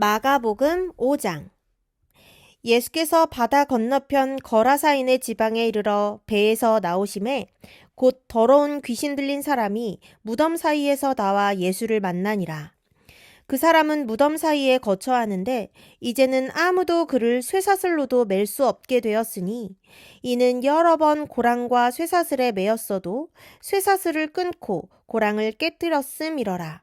마가복음 5장 예수께서 바다 건너편 거라사인의 지방에 이르러 배에서 나오심에 곧 더러운 귀신 들린 사람이 무덤 사이에서 나와 예수를 만나니라. 그 사람은 무덤 사이에 거처하는데 이제는 아무도 그를 쇠사슬로도 맬 수 없게 되었으니 이는 여러 번 고랑과 쇠사슬에 매였어도 쇠사슬을 끊고 고랑을 깨뜨렸음이러라.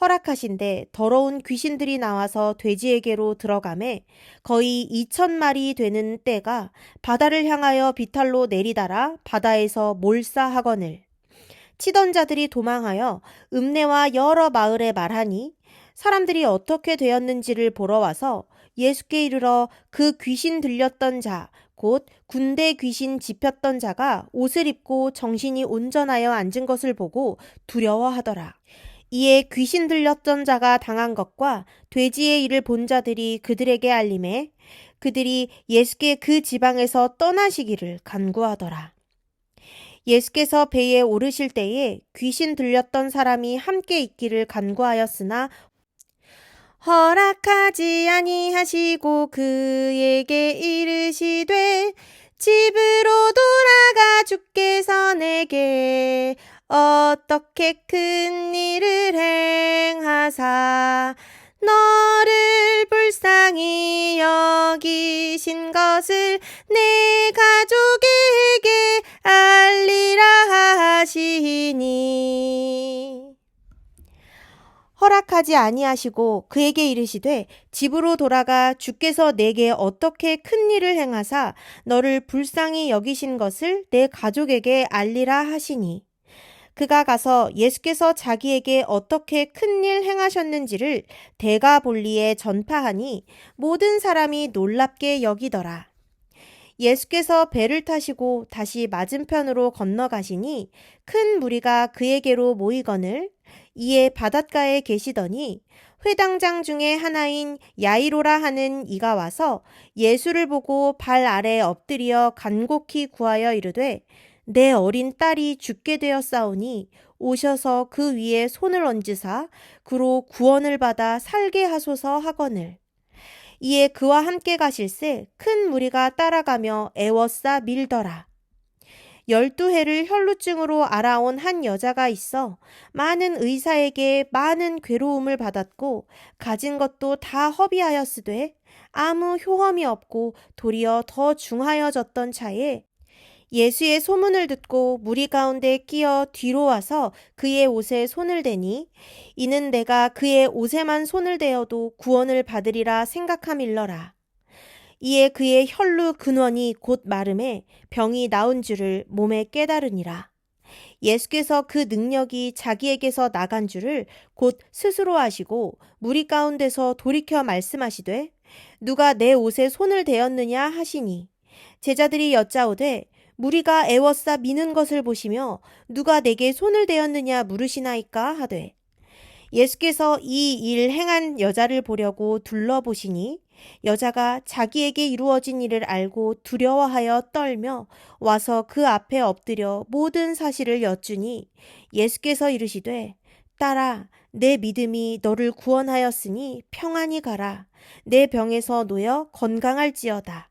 허락하신데 더러운 귀신들이 나와서 돼지에게로 들어가매 거의 이천 마리 되는 떼가 바다를 향하여 비탈로 내리달아 바다에서 몰사하거늘 치던 자들이 도망하여 읍내와 여러 마을에 말하니 사람들이 어떻게 되었는지를 보러 와서 예수께 이르러 그 귀신 들렸던 자, 곧 군대 귀신 집혔던 자가 옷을 입고 정신이 온전하여 앉은 것을 보고 두려워하더라. 이에 귀신 들렸던 자가 당한 것과 돼지의 일을 본 자들이 그들에게 알림해 그들이 예수께 그 지방에서 떠나시기를 간구하더라. 예수께서 배에 오르실 때에 귀신 들렸던 사람이 함께 있기를 간구하였으나 허락하지 아니하시고 그에게 이르시되 집으로 돌아가 주께서 내게 어떻게 큰 일을 행하사 너를 불쌍히 여기신 것을 내 가족에게 알리라 하시니. 허락하지 아니하시고 그에게 이르시되 집으로 돌아가 주께서 내게 어떻게 큰 일을 행하사 너를 불쌍히 여기신 것을 내 가족에게 알리라 하시니 그가 가서 예수께서 자기에게 어떻게 큰 일 행하셨는지를 대가 볼리에 전파하니 모든 사람이 놀랍게 여기더라. 예수께서 배를 타시고 다시 맞은편으로 건너가시니 큰 무리가 그에게로 모이거늘 이에 바닷가에 계시더니 회당장 중에 하나인 야이로라 하는 이가 와서 예수를 보고 발 아래 엎드려 간곡히 구하여 이르되 내 어린 딸이 죽게 되었사오니 오셔서 그 위에 손을 얹으사 그로 구원을 받아 살게 하소서 하거늘. 이에 그와 함께 가실새 큰 무리가 따라가며 애워싸 밀더라. 열두 해를 혈루증으로 알아온 한 여자가 있어 많은 의사에게 많은 괴로움을 받았고 가진 것도 다 허비하였으되 아무 효험이 없고 도리어 더 중하여졌던 차에 예수의 소문을 듣고 무리 가운데 끼어 뒤로 와서 그의 옷에 손을 대니 이는 내가 그의 옷에만 손을 대어도 구원을 받으리라 생각함일러라. 이에 그의 혈루 근원이 곧 마름에 병이 나온 줄을 몸에 깨달으니라. 예수께서 그 능력이 자기에게서 나간 줄을 곧 스스로 하시고 무리 가운데서 돌이켜 말씀하시되 누가 내 옷에 손을 대었느냐 하시니 제자들이 여짜오되 무리가 애워싸 미는 것을 보시며 누가 내게 손을 대었느냐 물으시나이까 하되 예수께서 이 일 행한 여자를 보려고 둘러보시니 여자가 자기에게 이루어진 일을 알고 두려워하여 떨며 와서 그 앞에 엎드려 모든 사실을 여쭈니 예수께서 이르시되 딸아 내 믿음이 너를 구원하였으니 평안히 가라. 내 병에서 놓여 건강할지어다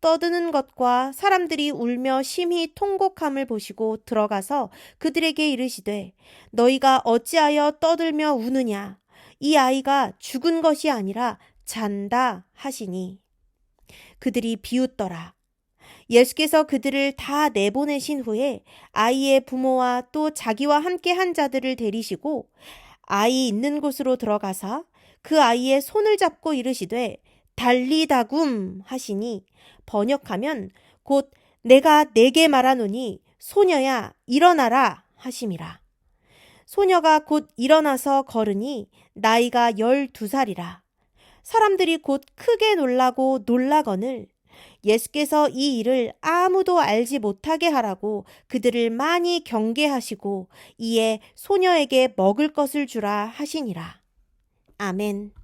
떠드는 것과 사람들이 울며 심히 통곡함을 보시고 들어가서 그들에게 이르시되 너희가 어찌하여 떠들며 우느냐? 이 아이가 죽은 것이 아니라 잔다 하시니. 그들이 비웃더라. 예수께서 그들을 다 내보내신 후에 아이의 부모와 또 자기와 함께 한 자들을 데리시고 아이 있는 곳으로 들어가사 그 아이의 손을 잡고 이르시되 달리다굼 하시니 번역하면 곧 내가 내게 말하노니 소녀야 일어나라 하심이라. 소녀가 곧 일어나서 걸으니 나이가 열두 살이라. 사람들이 곧 크게 놀라고 놀라거늘 예수께서 이 일을 아무도 알지 못하게 하라고 그들을 많이 경계하시고 이에 소녀에게 먹을 것을 주라 하시니라. 아멘.